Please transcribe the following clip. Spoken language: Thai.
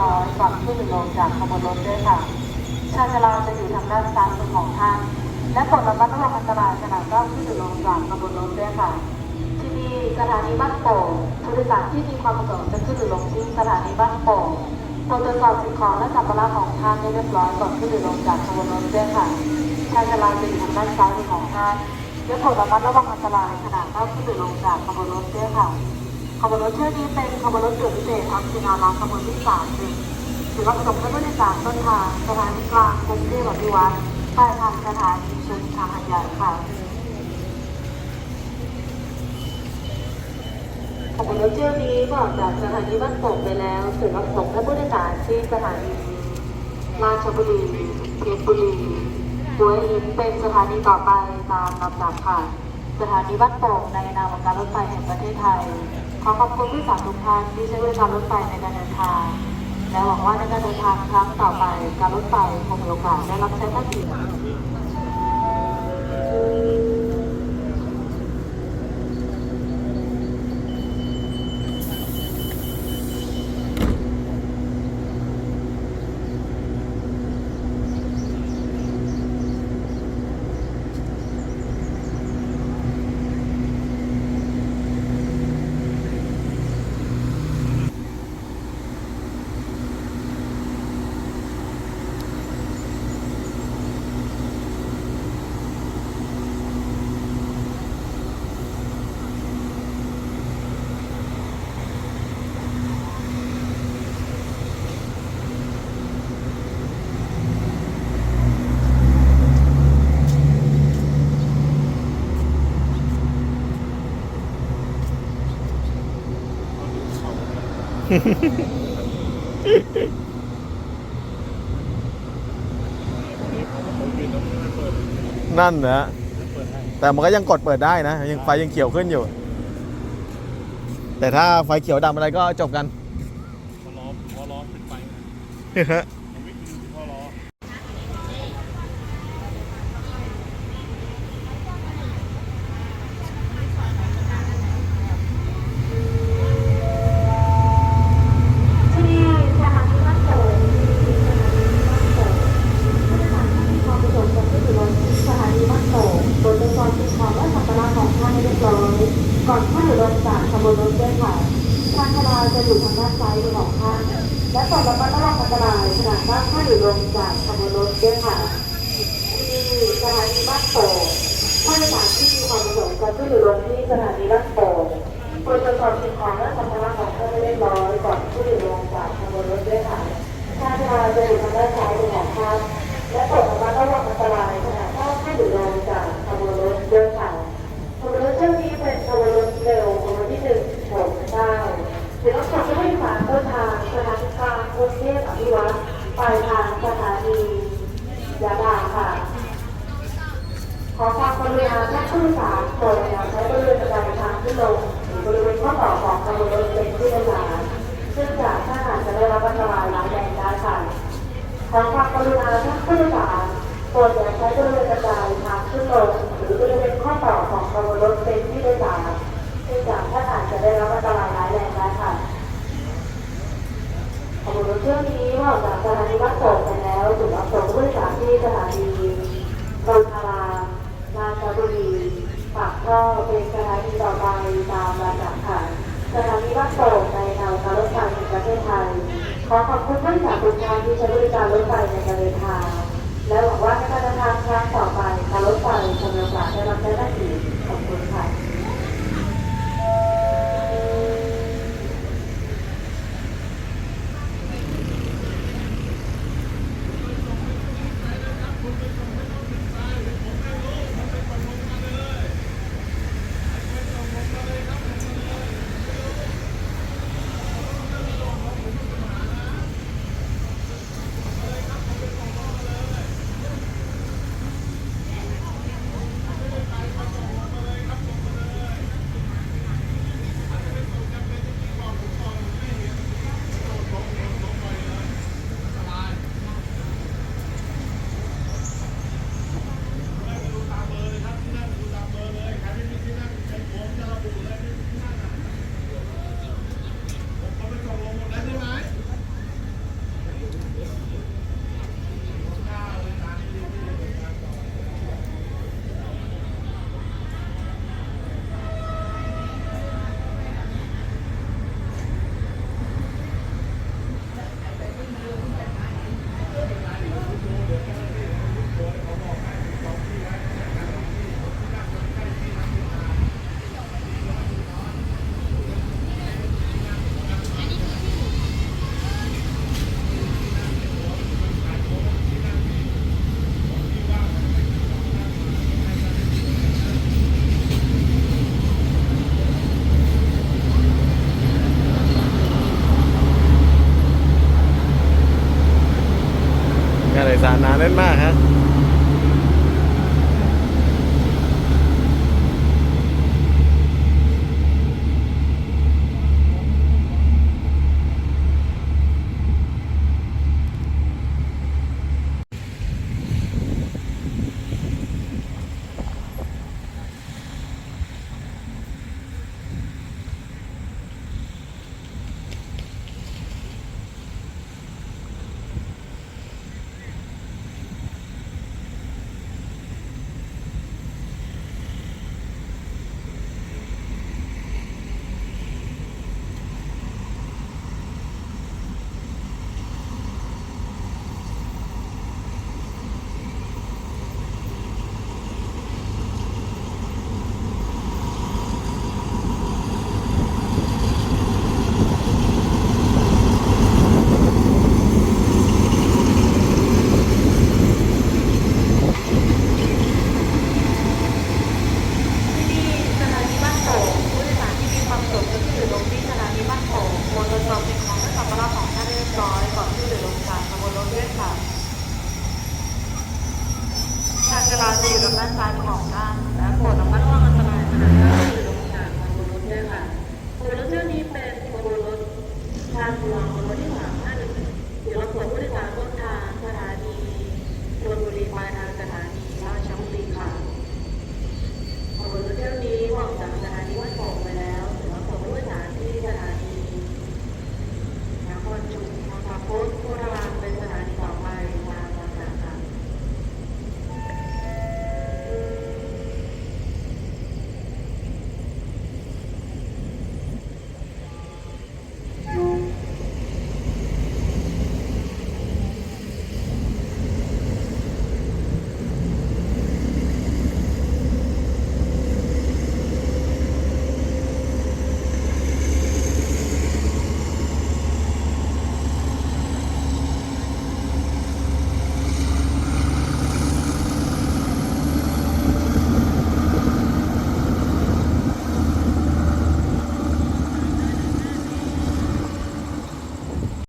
ร้อยก่อนขึ้นหรือลงจากขบวนรถด้วยค่ะชานชาลาจะอยู่ทางด้านซ้ายมือของท่าน และโปรดระมัดระวังอันตรายขณะก้าวขึ้นหรือลงจากขบวนรถด้วยค่ะ ที่นี่สถานีบ้านโป่งผู้โดยสารที่มีความประสงค์จะขึ้นหรือลงที่สถานีบ้านโป่งโปรดตรวจสอบสิ่งของและสัมภาระของท่านให้เรียบร้อยก่อนขึ้นหรือลงจากขบวนรถด้วยค่ะชานชาลาจะอยู่ทางด้านซ้ายมือของท่านและโปรดระมัดระวังอันตรายขณะก้าวขึ้นหรือลงจากขบวนรถด้วยค่ะ ขบวนรถเที่ยวนี้เป็นขบวนรถด่วนพิเศษอัมพินาราขบวนที่สามหนึ่งถือรับส่งผู้โดยสารต้นทางสถานีกลางกรุงเทพอภิวัตรปลายทางสถานีชุมทางหัดใหญ่ค่ะขบวนรถเที่ยวนี้ก็ออกจากสถานีบ้านโป่งไปแล้วถึงรับส่งและผู้โดยสารที่สถานีราชบุรีเพชรบุรีหัวหินเป็นสถานีต่อไปตามลำดับค่ะ สถานีบ้านโป่งในนามองการรถไฟแห่งประเทศไทย ขอขอบคุณผู้สารทุกท่านที่ใช้บริการรถไฟในการเดินทาง และหวังว่าในการเดินทางครั้งต่อไปการรถไฟคงมีโอกาสได้รับใช้ท่านอีก นั่นนะแต่มันก็ยังกดเปิดได้นะ ยังไฟยังเขียวขึ้นอยู่ แต่ถ้าไฟเขียวดำอะไรก็จบกันพอล้อพอล้อขึ้นไปนะมันวิ่งอยู่ที่พอล้อ ที่นี่สถานีบ้านโป่งผู้โดยสารที่มีความประสงค์จะขึ้นหรือลงที่สถานีบ้านโป่งโดยตรวจสอบสิ่งของและสัมภาระของท่านให้เรียบร้อยก่อนขึ้นหรือลงจากขบวนรถด้วยค่ะทางชาลาจะ อยู่ทางด้านซ้ายมือของท่านและโปรดระมัดระวังอันตรายขณะก้าวขึ้นหรือลงจากขบวนรถด้วยค่ะ รถเป็นที่โดยสารซึ่งจากถ้าอาจจะได้รับอันตรายร้ายแรงได้ค่ะขอความกรุณาท่านผู้โดยสารโปรดอย่าใช้บริเวณกระจายทางขึ้นลงหรือบริเวณข้อต่อของขบวนรถเป็นที่โดยสารซึ่งจากถ้าอาจจะได้รับอันตรายร้ายแรงได้ค่ะขบวนรถเที่ยวนี้ออกจากสถานีบ้านโป่งไปแล้วถึงรับส่งผู้โดยสารที่สถานีบางนาราราชบุรีปากท่อเป็นสถานีต่อไปตามลำดับค่ะ สถานีบ้านโป่งในแนวการรถไฟแห่งประเทศไทย ขอขอบคุณผู้โดยสารทุกท่านที่ใช้บริการรถไฟในการเดินทางและหวังว่าในการเดินทางครั้งต่อไปการรถไฟจะมีโอกาสได้รับใช้ได้ สารนาแน่นมากฮะ